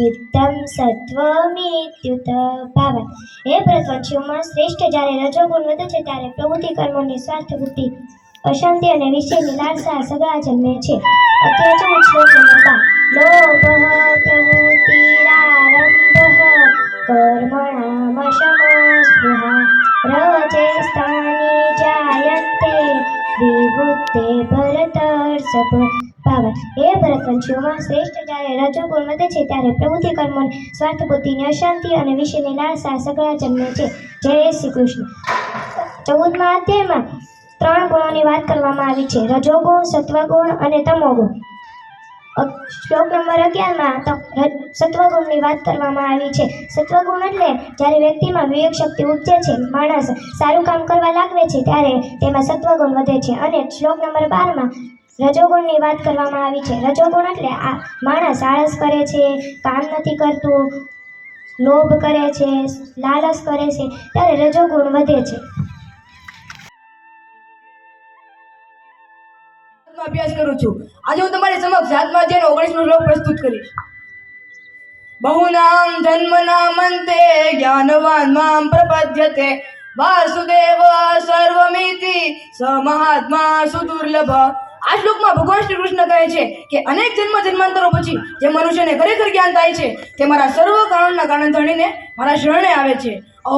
બુદ્ધમ સત્વમિત્યુત ભાવન હે પ્રત્વક્ષમાં શ્રેષ્ઠ જ્યારે રજોગુણ વધે છે ત્યારે પ્રવૃત્તિ કર્મોની સ્વાર્થ વૃત્તિ અશાંતિ અને વિષયની લાલસા સગળા જન્મે છે અત્યાચન શ્લોક નંબર બાર લોભ પ્રવૃત્તિરારંભ કર્મણામશમો સ્પૃહા રજે સ્થાની જાયન્તે વિભુક્તે ભરતર્ષભ પાવન. હે ભરતવંશીઓમાં શ્રેષ્ઠ જ્યારે રજોગુણ વધે છે ત્યારે પ્રવૃત્તિ કર્મોની સ્વાર્થ બુદ્ધિની અશાંતિ અને વિષયની લાલસા સગળા જન્મે છે. જય શ્રી કૃષ્ણ. ચૌદમાં અધ્યાયમાં ત્રણ ગુણોની વાત કરવામાં આવી છે. રજોગુણ, સત્વગુણ અને તમોગુણ. શ્લોક નંબર અગિયારમાં સત્વગુણની વાત કરવામાં આવી છે. સત્વગુણ એટલે જ્યારે વ્યક્તિમાં વિવેક શક્તિ ઉપજે છે, માણસ સારું કામ કરવા લાગે છે, ત્યારે તેમાં સત્વગુણ વધે છે. અને શ્લોક નંબર બારમાં રજોગુણની વાત કરવામાં આવી છે. રજોગુણ એટલે આ માણસ આળસ કરે છે, કામ નથી કરતું, લોભ કરે છે, લાલચ કરે છે, ત્યારે રજોગુણ વધે છે. અભ્યાસ કરું છું. આજે હું તમારી સમક્ષ જાતમાં જેનો ઓગણીસમો શ્લોક પ્રસ્તુત કરીશ. બહુનામ જન્મના મંતે જ્ઞાનવાન મામ પ્રપદ્યતે. વાસુદેવ સર્વમિતિ સ મહાત્મા સુદુર્લભ. આ શ્લોકમાં ભગવાન શ્રી કૃષ્ણ કહે છે કે અનેક જન્મ જન્માંતરો પછી જે મનુષ્યને ખરેખર જ્ઞાન થાય છે, તે મારા સર્વ કારણના કારણ ધણીને મારા શરણે આવે છે.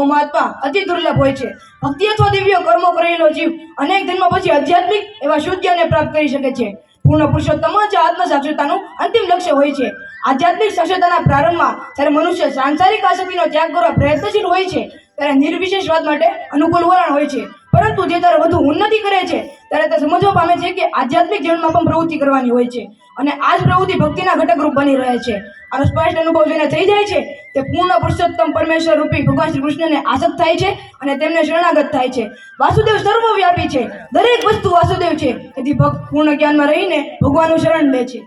મહાત્મા, અતિ દુર્લભ હોય છે. ભક્તિ અથવા દિવ્ય કર્મો કરેલો જીવ અનેક જન્મ પછી આધ્યાત્મિક એવા શુદ્ધ જ્ઞાનને પ્રાપ્ત કરી શકે છે. પૂર્ણ પુરુષોત્તમ જ આત્મ સાક્ષરતાનું અંતિમ લક્ષ્ય હોય છે. આધ્યાત્મિક સાક્ષરતાના પ્રારંભમાં જ્યારે મનુષ્ય સાંસારિક આસક્તિનો ત્યાગ કરવા પ્રયત્નશીલ હોય છે, ત્યારે નિર્વિશેષવાદ માટે અનુકૂળ વલણ હોય છે. પરંતુ જે ત્યારે વધુ ઉન્નતિ કરે છે ત્યારે તે સમજવા પામે છે કે આધ્યાત્મિક જીવનમાં પણ પ્રવૃત્તિ કરવાની હોય છે. અને આ જ પ્રવૃત્તિ ભક્તિના ઘટક રૂપ બની રહે છે. આનો સ્પષ્ટ અનુભવ જેને થઈ જાય છે તે પૂર્ણ પુરુષોત્તમ પરમેશ્વર રૂપી ભગવાન શ્રી કૃષ્ણને આસક્ત થાય છે અને તેમને શરણાગત થાય છે. વાસુદેવ સર્વવ્યાપી છે. દરેક વસ્તુ વાસુદેવ છે. તેથી ભક્ત પૂર્ણ જ્ઞાનમાં રહીને ભગવાનનું શરણ લે છે.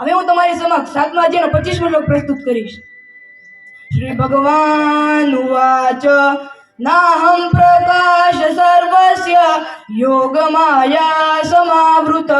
હવે હું તમારી સમક્ષ સાતમા અધ્યાયનો પચીસમો શ્લોક પ્રસ્તુત કરીશ. શ્રી ભગવાન ઉવાચ નાહમ પ્રકાશ સર્વસ્ય યોગમાયા સમાવૃત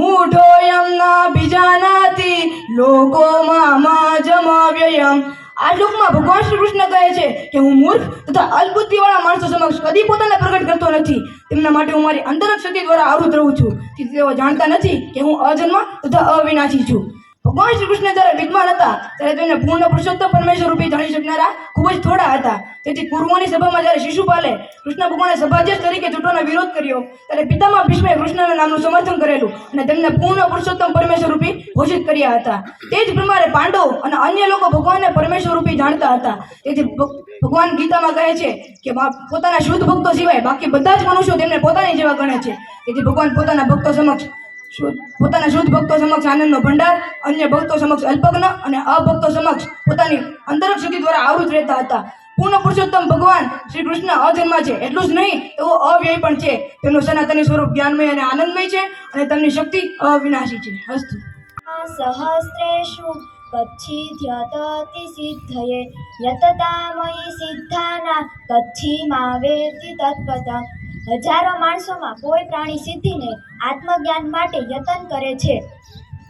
મૂઢોયમ નાભિજાનાતિ લોકો મામજમવ્યયમ આ શ્લોકમાં ભગવાન શ્રી કૃષ્ણ કહે છે કે હું મૂર્ખ તથા અલ્પબુદ્ધિવાળા માણસો સમક્ષ કદી પોતાને પ્રગટ કરતો નથી. તેમના માટે હું મારી અંતરક શક્તિ દ્વારા આવૃત રહું છું. તેઓ જાણતા નથી કે હું અજન્મ તથા અવિનાશી છું. ભગવાન શ્રી કૃષ્ણ જ્યારે વિદ્વાન હતા, ત્યારે તેમને પૂર્ણ પુરુષોત્તમ પરમેશ્વર રૂપે જાણી શકનારા ખૂબ જ થોડા હતા. તેથી કુરુઓની સભામાં જ્યારે શિશુપાલે કૃષ્ણ ભગવાને સભાધ્યક્ષ તરીકે ચૂંટવાનો વિરોધ કર્યો, ત્યારે પિતામાં ભીષ્મે કૃષ્ણના નામનું સમર્થન કરેલું અને તેમને પૂર્ણ પુરુષોત્તમ પરમેશ્વર રૂપી ઘોષિત કર્યા હતા. તે જ પ્રમાણે પાંડવ અને અન્ય લોકો ભગવાનને પરમેશ્વર રૂપી જાણતા હતા. તેથી ભગવાન ગીતામાં કહે છે કે પોતાના શુદ્ધ ભક્તો સિવાય બાકી બધા જ મનુષ્યો તેમને પોતાની જેવા ગણે છે. તેથી ભગવાન પોતાના ભક્તો સમક્ષ પોતાના શુદ્ધ ભક્તો સમક્ષ આનંદનો ભંડાર, અન્ય ભક્તો સમક્ષ અલ્પજ્ઞ અને અભક્તો સમક્ષ પોતાની અંતરક શક્તિ દ્વારા આવૃત રહેતા હતા. પૂર્ણ પુરુષોત્તમ ભગવાન શ્રી કૃષ્ણ અજન્મા છે. એટલું જ નહીં, તેઓ અવ્યય પણ છે. તેમનું સનાતની સ્વરૂપ જ્ઞાનમય અને આનંદમય છે અને તેમની શક્તિ અવિનાશી છે. હસ્તુ સહસ્રેષુ કચ્છિધ્યતતિ સિદ્ધયે, યતતામયી સિદ્ધાના કચ્છી માવેતિ તત્પતા હજારો માણસોમાં કોઈ પ્રાણી સિદ્ધિને આત્મજ્ઞાન માટે યતન કરે છે.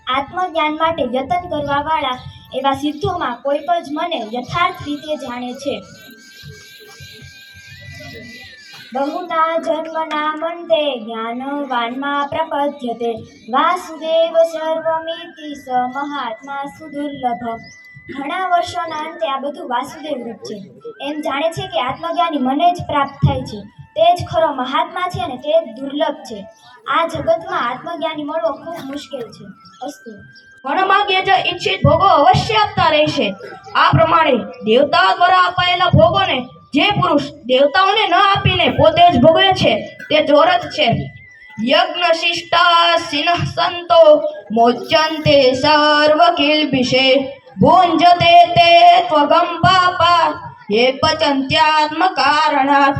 આત્મજ્ઞાન માટે યતન કરવાવાળા એવા સિદ્ધોમાં કોઈ પણ જ મને યથાર્થ રીતે જાણે છે. બહુના જન્મના મંતે જ્ઞાનવાનમાં પ્રપદ્યતે વાસુદેવ સર્વમિતિ સ મહાત્મા સુદુર્લભ. ઘણા વર્ષોના અંતે આ બધું વાસુદેવ રૂપ છે. એમ જાણે છે કે આત્મજ્ઞાની મને જ પ્રાપ્ત થાય છે. તે જ ખરો મહાત્મા છે અને તે દુર્લભ છે. આ જગતમાં આત્મજ્ઞાની મળવો ખૂબ મુશ્કેલ છે. અસ્તુ. મનમાગ્ય જે ઈચ્છિત ભોગો અવશ્ય આપતા રહેશે. આ પ્રમાણે દેવતા દ્વારા અપાયેલા ભોગોને જે પુરુષ દેવતાઓને ન આપીને પોતે જ ભોગવે છે, તે ચોર છે. યજ્ઞ શિષ્ટા સિંહ સંતો મોચ્યંતે સર્વ કિલ્બિષે ભુંજતે તે ત્વગમ પાપા હે પચંત્યાત્મ કારણાત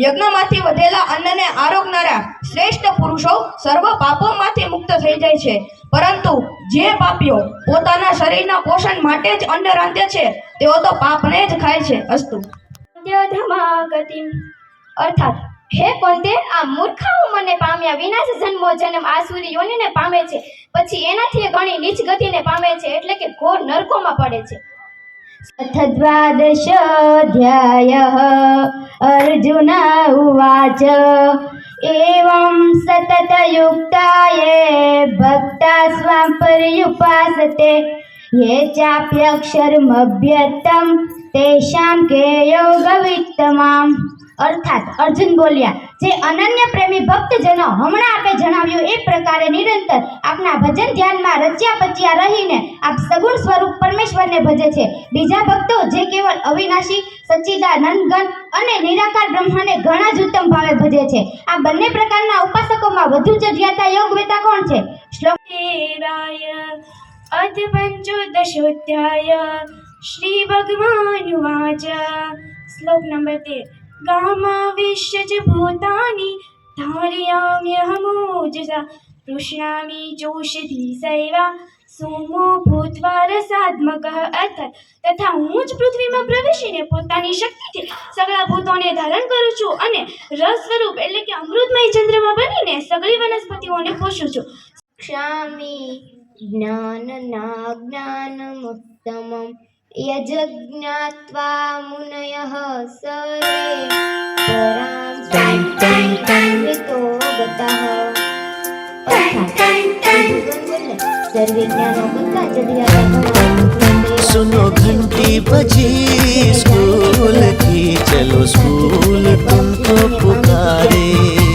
યજ્ઞમાંથી વધેલા અન્નને આરોગનારા શ્રેષ્ઠ પુરુષો સર્વ પાપોમાંથી મુક્ત થઈ જાય છે. પરંતુ જે પાપીઓ પોતાના શરીરના પોષણ માટે જ અન્ન રાંધે છે, તેઓ તો પાપને જ ખાય છે અસ્તુ. અર્થાત, હે કોંતે, આ મૂર્ખાઓ મને પામ્યા વિનાશ જન્મો જન્મ આસુરી યોનિને પામે છે. પછી એનાથી ઘણી નીચ ગતિને પામે છે, એટલે કે ઘોર નરકોમાં પડે છે. अथ द्वादशोऽध्यायः अर्जुन उवाच एवं सततयुक्ता ये भक्ता स्वां पर्युपासते ये चाप्यक्षरमभ्यर्थं तेषां के योगवित्तमाम् अर्थात अर्जुन बोल्या જે અનન્ય પ્રેમી ભક્તજનો હમણાં આપે જણાવ્યું એ પ્રકારે નિરંતર આપના ભજન ધ્યાનમાં રચ્યા પચ્યા રહીને આપ સગુણ સ્વરૂપ પરમેશ્વરને ભજે છે. બીજા ભક્તો જે કેવળ અવિનાશી સચ્ચિદાનંદગણ અને નિરાકાર બ્રહ્માને ઘણા જ ઉત્તમ ભાવે ભજે છે. આ બંને પ્રકારના ઉપાસકોમાં વધુ ચઢિયાતા યોગવેતા કોણ છે? શ્લોક અધ શ્રી ભગવાન શ્લોક નંબર તેર. ગામાવિષ્ય ચ ભૂતાની ધારયામ્યહમોજસા તૃષ્ણામી જોષધિ સૈવા સોમો ભૂતવા રસાત્મક અર્થાત તથા હું જ પૃથ્વીમાં પ્રવેશીને પોતાની શક્તિથી સગળા ભૂતોને ધારણ કરું છું અને રસ સ્વરૂપ એટલે કે અમૃતમય ચંદ્રમાં બનીને સગળી વનસ્પતિઓને પોષું છું। ક્ષામી જ્ઞાનના જ્ઞાનમુત્તમમ યજ્ઞાત્વા મુનયઃ સર્વે પરામ ટાઈમ ટાઈમ ટાઈમ ઋતો ગતઃ સર્વે જ્ઞાનોપતા ચડિયા સુનો ઘંટી બજી સ્કૂલથી ચલો સ્કૂલ તુમકો પુકારે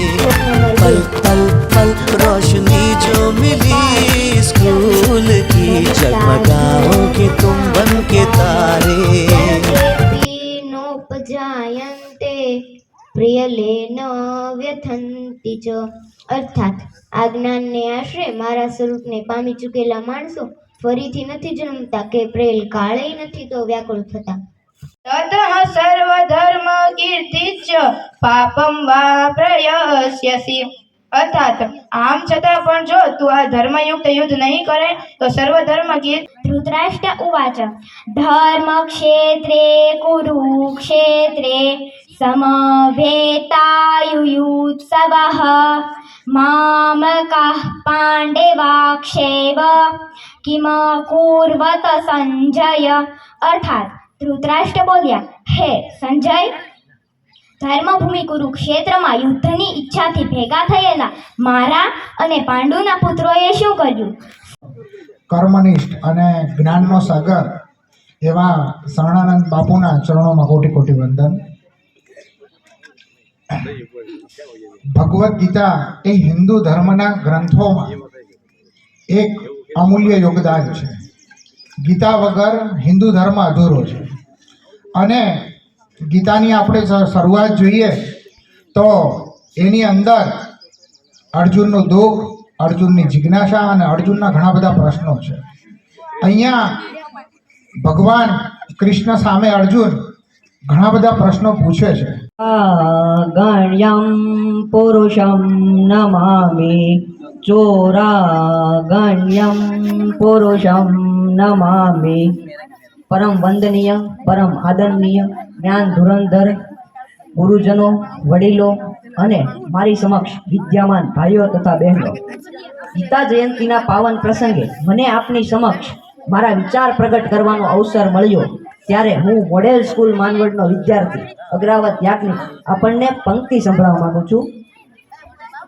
અર્થાત, આ જ્ઞાનને આશરે મારા સ્વરૂપને પામી ચૂકેલા માણસો ફરીથી નથી જન્મતા કે પ્રેલ કાળે નથી તો વ્યાકુળ થતા. તતઃ સર્વધર્મ કીર્તિચ પાપમ વા પ્રયસ્યસી. અર્થાત આમ છતાં પણ જો તું આ ધર્મયુક્ત યુદ્ધ નહીં કરે તો સર્વધર્મ કીર્તિ ધૃતરાષ્ટ્ર ઉવાચ ધર્મક્ષેત્રે કુરુક્ષેત્રે સમવેતાયુયુત્સવઃ મામકાः પાંડેવાક્ષેવ કિમ કુર્વત સંજય અર્થાત ધૃતરાષ્ટ્ર બોલ્યા હે સંજય ધર્મભૂમિ કુરુક્ષેત્રમાં યુદ્ધની ઈચ્છાથી ભેગા થયેલા મારા અને પાંડુના પુત્રોએ શું કર્યું? કર્મનિષ્ઠ અને જ્ઞાનનો સાગર એવા શરણાનંદ બાપુના ચરણોમાં કોટી કોટી વંદન. ભગવદ્ ગીતા એ હિન્દુ ધર્મના ગ્રંથોમાં એક અમૂલ્ય યોગદાન છે. ગીતા વગર હિન્દુ ધર્મ અધૂરો છે. અને ગીતાની આપણે શરૂઆત જોઈએ તો એની અંદર અર્જુનનું દુઃખ, અર્જુનની જિજ્ઞાસા અને અર્જુનના ઘણા બધા પ્રશ્નો છે. અહીંયા ભગવાન કૃષ્ણ સામે અર્જુન ઘણા બધા પ્રશ્નો પૂછે છે. ગણ્યમ પુરુષમ નમામિ ચોરાગણ્યમ પુરુષમ નમામિ પરમ વંદનીય, પરમ આદરણીય, જ્ઞાન ધુરંધર ગુરુજનો, વડીલો અને મારી સમક્ષ વિદ્યામાન ભાઈઓ તથા બહેનો. ગીતા જયંતિના પાવન પ્રસંગે મને આપની સમક્ષ મારા વિચાર પ્રગટ કરવાનો અવસર મળ્યો ત્યારે હું મોડેલ સ્કૂલ માનવડનો વિદ્યાર્થી, અગ્રાવત યાજ્ઞિક, આપણને પંક્તિ સંભળાવવા માંગુ છું.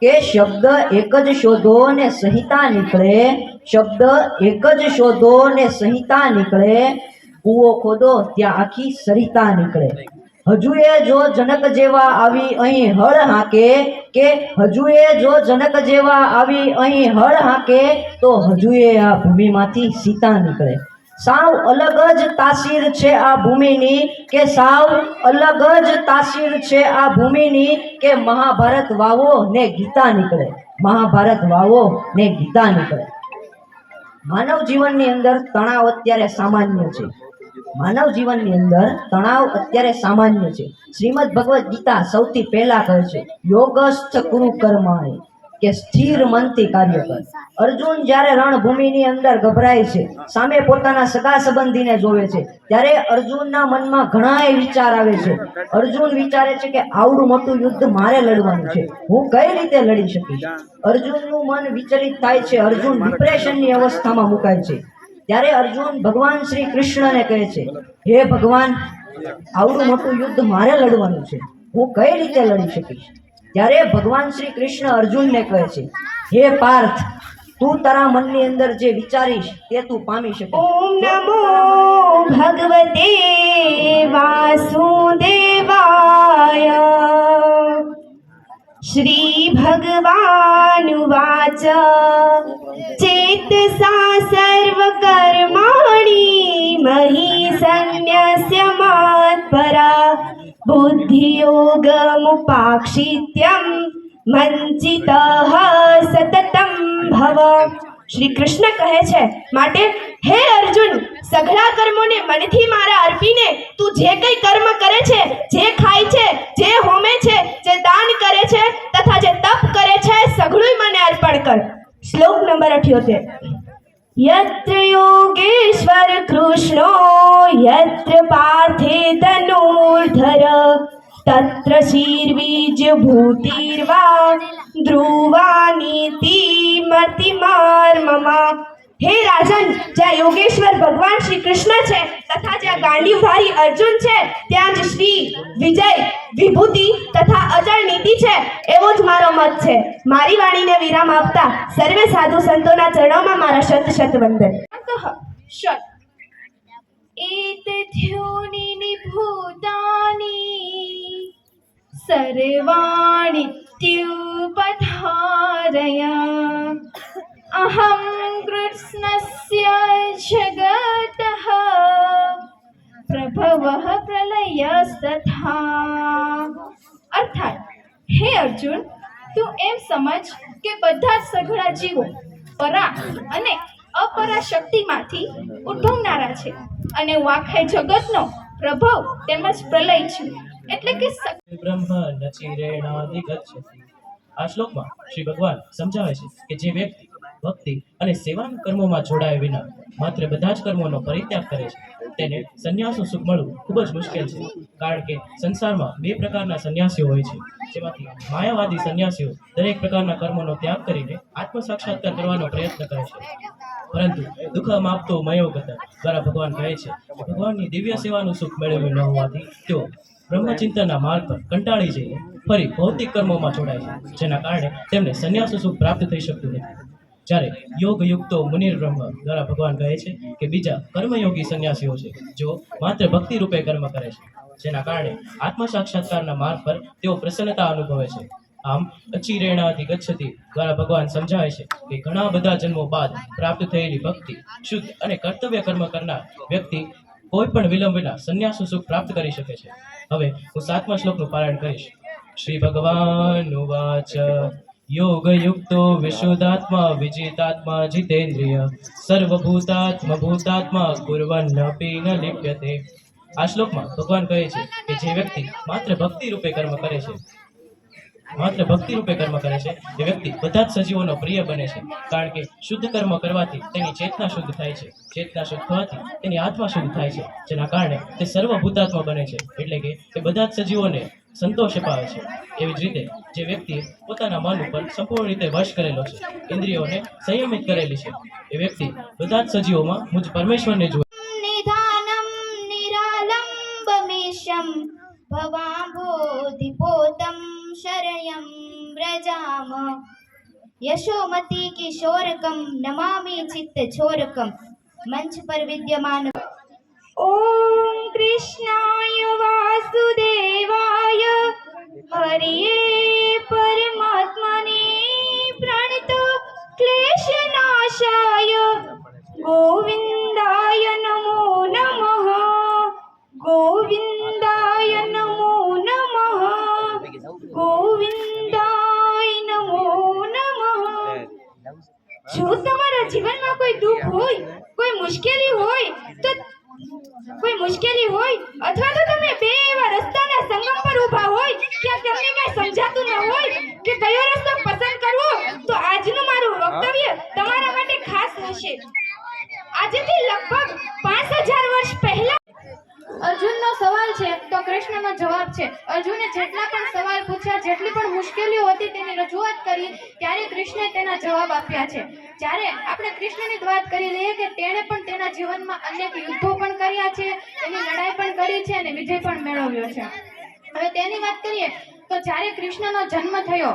કે શબ્દ એક જ શોધો ને સંહિતા નીકળે, શબ્દ એક જ શોધો ને સંહિતા નીકળે કૂવો ખોદો, ત્યાં આખી સરિતા નીકળે. હજુએ જો જનક જેવા આવી અહીં હળ હાકે કે હજુએ જો જનક જેવા આવી અહીં હળ હાકે, તો હજુએ આ ભૂમિમાંથી સીતા નીકળે. સાવ અલગ જ તાસીર છે આ ભૂમિની કે સાવ અલગ જ તાસીર છે આ ભૂમિની કે મહાભારત વાવો ને ગીતા નીકળે. મહાભારત વાવો ને ગીતા નીકળે. માનવ જીવનની અંદર તણાવ અત્યારે સામાન્ય છે. માનવ જીવનની અંદર તણાવ અત્યારે સામાન્ય છે. શ્રીમદ ભગવદ્ ગીતા સૌથી પહેલા કહે છે, યોગસ્થ કુરુ કર્માણી, કે સ્થિર મનથી કાર્ય કર. અર્જુન જ્યારે રણભૂમિની અંદર ગભરાય છે, સામે પોતાના સગા સંબંધીને જોવે છે, ત્યારે અર્જુનના મનમાં ઘણા વિચાર આવે છે. અર્જુન વિચારે છે કે આવડું મોટું યુદ્ધ મારે લડવાનું છે. હું કઈ રીતે લડી શકીશ? અર્જુનનું મન વિચલિત થાય છે. અર્જુન ડિપ્રેશનની અવસ્થામાં મુકાય છે. ત્યારે અર્જુન ભગવાન શ્રી કૃષ્ણને કહે છે હે ભગવાન આવડું મોટું યુદ્ધ મારે લડવાનું છે. હું કઈ રીતે લડી શકીશ? ત્યારે ભગવાન શ્રી કૃષ્ણ અર્જુનને કહે છે હે પાર્થ તું તારા મનની અંદર જે વિચારીશ તે તું પામી શકે. ઓમ નમો ભગવતે વાસુદેવાય. श्रीभगवानुवाच चेतसा सर्वकर्माणि मयि सन्न्यस्य मत्परा बुद्धियोगमुपाक्षित्यं मञ्चितः સતતમ ભવ શ્રી કૃષ્ણ કહે છે માટે હે અર્જુન સઘળા કર્મોને મનથી મારા અર્પીને તું જે કંઈ કર્મ કરે છે જે ખાય છે જે હોમે છે જે દાન કરે છે તથા જે તપ કરે છે સઘળું મને અર્પણ કર શ્લોક નંબર અઠ્યોતેર. યત્ર યોગેશ્વર કૃષ્ણો યત્ર પાર્થે ધનુર્ધર તત્ર શીર્વીજ ભૂતિર્વા ધ્રુવાનીતિ મર્તિમાર્મમાં હે રાજન જ્યાં યોગેશ્વર ભગવાન શ્રી કૃષ્ણ છે તથા જ્યાં ગાંડીવધારી અર્જુન છે ત્યાં જ શ્રી વિજય વિભૂતિ તથા અચળ નીતિ છે એવો જ મારો મત છે મારી વાણીને વિરામ આપતા સર્વે સાધુ સંતોના ચરણોમાં મારા શત શત વંદન શત एतद्योनिनि भूतानि सर्वाणि त्युपधारया अहं कृष्णस्य जगतः પ્રભવઃ પ્રલયસ્તથા અર્થાત હે અર્જુન તું એમ સમજ કે બધા જ સઘળા જીવો પરા અને અપરા શક્તિમાંથી ઉદ્ભવનારા છે અને હું આખા જગતનો પ્રભવ તેમજ પ્રલય છું એટલે કે સ- બ્રહ્મ નચિરેણાધિગચ્છતિ આ શ્લોકમાં શ્રી ભગવાન સમજાવે છે કે જે વ્યક્તિ ભક્તિ અને સેવાના કર્મોમાં જોડાયા વિના માત્ર બધા જ કર્મોનો પરિત્યાગ કરે છે. તેને સંન્યાસનું સુખ મળવું ખૂબ જ મુશ્કેલ છે, કારણ કે સંસારમાં બે પ્રકારના સંન્યાસીઓ હોય છે. જેમાંથી માયાવાદી સંન્યાસીઓ દરેક પ્રકારના કર્મોનો ત્યાગ કરીને આત્મ સાક્ષાત્કાર કરવાનો પ્રયત્ન કરે છે. પરંતુ દુઃખ માપતો મયોગત દ્વારા ભગવાન કહે છે ભગવાનની દિવ્ય સેવાનું સુખ મેળવ્યું ન હોવાથી તેઓ બ્રહ્મચિંતનના માર્ગ પર કંટાળી જઈને ફરી ભૌતિક કર્મોમાં જોડાય છે, જેના કારણે તેમને સંન્યાસ સુખ પ્રાપ્ત થઈ શકતું નથી. જ્યારે યોગ યુક્તો મુનિર બ્રહ્મ દ્વારા ભગવાન કહે છે કે બીજા કર્મયોગી સંન્યાસીઓ છે જો માત્ર ભક્તિ રૂપે કર્મ કરે છે, જેના કારણે આત્મ સાક્ષાત્કારના માર્ગ પર તેઓ પ્રસન્નતા અનુભવે છે. આમ અચિરેણાથી ગચ્છતી દ્વારા ભગવાન સમજાવે છે કે ઘણા બધા જન્મો બાદ પ્રાપ્ત થયેલી ભક્તિ, શુદ્ધ અને કર્તવ્ય કર્મ કરનાર વ્યક્તિ કોઈ પણ વિલંબ વિના સંન્યાસ સુખ પ્રાપ્ત કરી શકે છે. હવે હું સાતમા શ્લોકનું પારણ કરીશ. શ્રી ભગવાન ઉવાચ યોગયુક્તો વિશુદ્ધાત્મા વિજિતાત્મા જીતેન્દ્રિય સર્વભૂતાત્મ ભૂતાત્મા કુર્વન્નપી ન લિપ્યતે આ શ્લોકમાં ભગવાન કહે છે કે જે વ્યક્તિ માત્ર ભક્તિ રૂપે કર્મ કરે છે માત્ર ભક્તિ રૂપે કર્મ કરે છે. એ વ્યક્તિ બધા જ સજીવોનો પ્રિય બને છે. કારણ કે શુદ્ધ કર્મ કરવાથી તેની ચેતના શુદ્ધ થાય છે. ચેતના શુદ્ધ થવાથી તેની આત્મા શુદ્ધ થાય છે. જેના કારણે તે સર્વભૂતાત્મા બને છે. એટલે કે તે બધા જ સજીવોને સંતોષ અપાવે છે. એવી જ રીતે જે વ્યક્તિ પોતાના મન ઉપર સંપૂર્ણ રીતે વશ કરેલો છે, ઇન્દ્રિયોને સંયમિત કરેલી છે, એ વ્યક્તિ બધા જ સજીવોમાં મુજ પરમેશ્વરને જુએ નિધાનમ નિરાલંબમેશમ ભવાંભોધિપોતમ शरयं व्रजाम यशोमती किशोरकं नमामि चित्तचोरकं मंच पर विद्यमान ॐ कृष्णाय वासुदेवाय हरिये परमात्मने प्रणित क्लेशनाशाय गोविन्दाय नमो नमः गोविन्द જો તમારા જીવનમાં કોઈ દુઃખ હોય, કોઈ મુશ્કેલી હોય, તો કોઈ મુશ્કેલી હોય અથવા તો પણ મુશ્કેલીઓ હતી તેની રજૂઆત કરી, ત્યારે કૃષ્ણે તેના જવાબ આપ્યા છે. જ્યારે આપણે કૃષ્ણની જ વાત કરી લઈએ કે તેણે પણ તેના જીવનમાં અનેક યુદ્ધો પણ કર્યા છે, તેની લડાઈ પણ કરી છે અને વિજય પણ મેળવ્યો છે. હવે તેની વાત કરીએ, તો જ્યારે કૃષ્ણનો જન્મ થયો,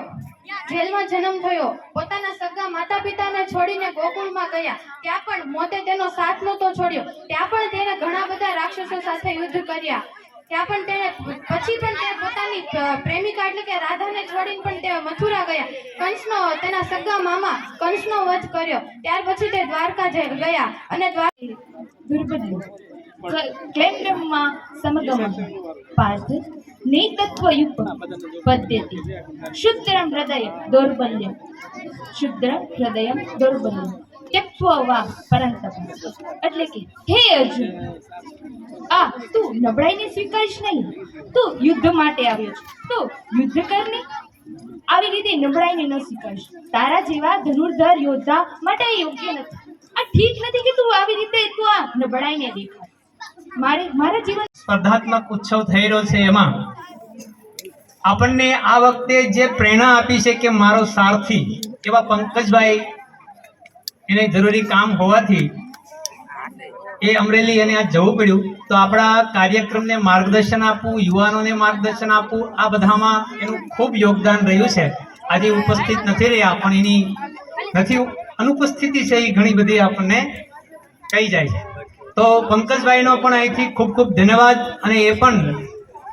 જેલમાં જન્મ થયો, પોતાના સગા માતા પિતાને છોડીને ગોકુળમાં ગયા, ત્યાં પણ મોતે તેનો સાથ નહોતો છોડ્યો. ત્યાં પણ તેણે ઘણા બધા રાક્ષસો સાથે યુદ્ધ કર્યા. ત્યાં પણ તેણે, પછી પણ તે પોતાની પ્રેમિકા એટલે કે રાધાને છોડીને પણ તે મથુરા ગયા. કંસનો તેના સગા મામા કંસનો વધ કર્યો. ત્યાર પછી તે દ્વારકા ગયા અને દ્વાર દુર્બલ્ય ક્લેમ્બ્રમમાં સમગમ પાર્થ નૈતત્વયુક્ત પદ્ધતિ. શુદ્રમ હૃદય દૌર્બલ્ય. શુદ્ર હૃદય દૌર્બલ્ય. ત્યક્ત્વ વા પરંતપ એટલે કે, હે અર્જુન, આ તું નબળાઈને સ્વીકારીશ નહીં. તું યુદ્ધ માટે આવ્યો છે. તું યુદ્ધ કરની આવી રીતે નબળાઈને ન સ્વીકારીશ. તારા જેવા ધનુર્ધર યોદ્ધા માટે યોગ્ય નથી. આ ઠીક નથી કે તું આવી રીતે તું આ નબળાઈને દેખાય. મારે, મારા જીવન સ્પર્ધાત્મક ઉત્સવ થઈ રહ્યો છે એમાં. આપણને આ વખતે જે પ્રેરણા આપી છે કે મારો સારથી, એવા પંકજભાઈ એને જરૂરી કામ હોવાથી એ અમરેલી અને આ જવું પડ્યું. તો આપણા કાર્યક્રમને માર્ગદર્શન આપવું, યુવાનોને માર્ગદર્શન આપવું, આ બધામાં એનું ખૂબ યોગદાન રહ્યું છે. આજે ઉપસ્થિત નથી રહ્યા, પણ એની નથી અનુપસ્થિતિ છે એ ઘણી બધી આપણને કહી જાય છે. તો પંકજભાઈનો પણ અહીંથી ખૂબ ખૂબ ધન્યવાદ અને એ પણ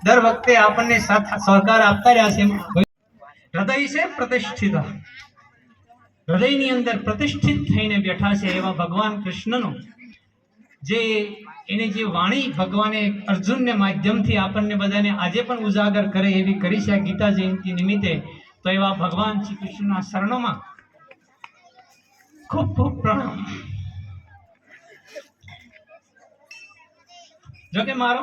દર વખતે આપણને સહકાર આપતા રહ્યા છે હૃદય છે પ્રતિષ્ઠિત. હૃદયની અંદર પ્રતિષ્ઠિત થઈને બેઠા છે એવા ભગવાન કૃષ્ણનો. જે એને જે વાણી ભગવાને અર્જુનને માધ્યમથી આપણને બધાને આજે પણ ઉજાગર કરે એવી કરી છે ગીતા જયંતિ નિમિત્તે, તો એવા ભગવાન શ્રી કૃષ્ણના શરણોમાં ખૂબ ખૂબ પ્રણામ. જોકે મારો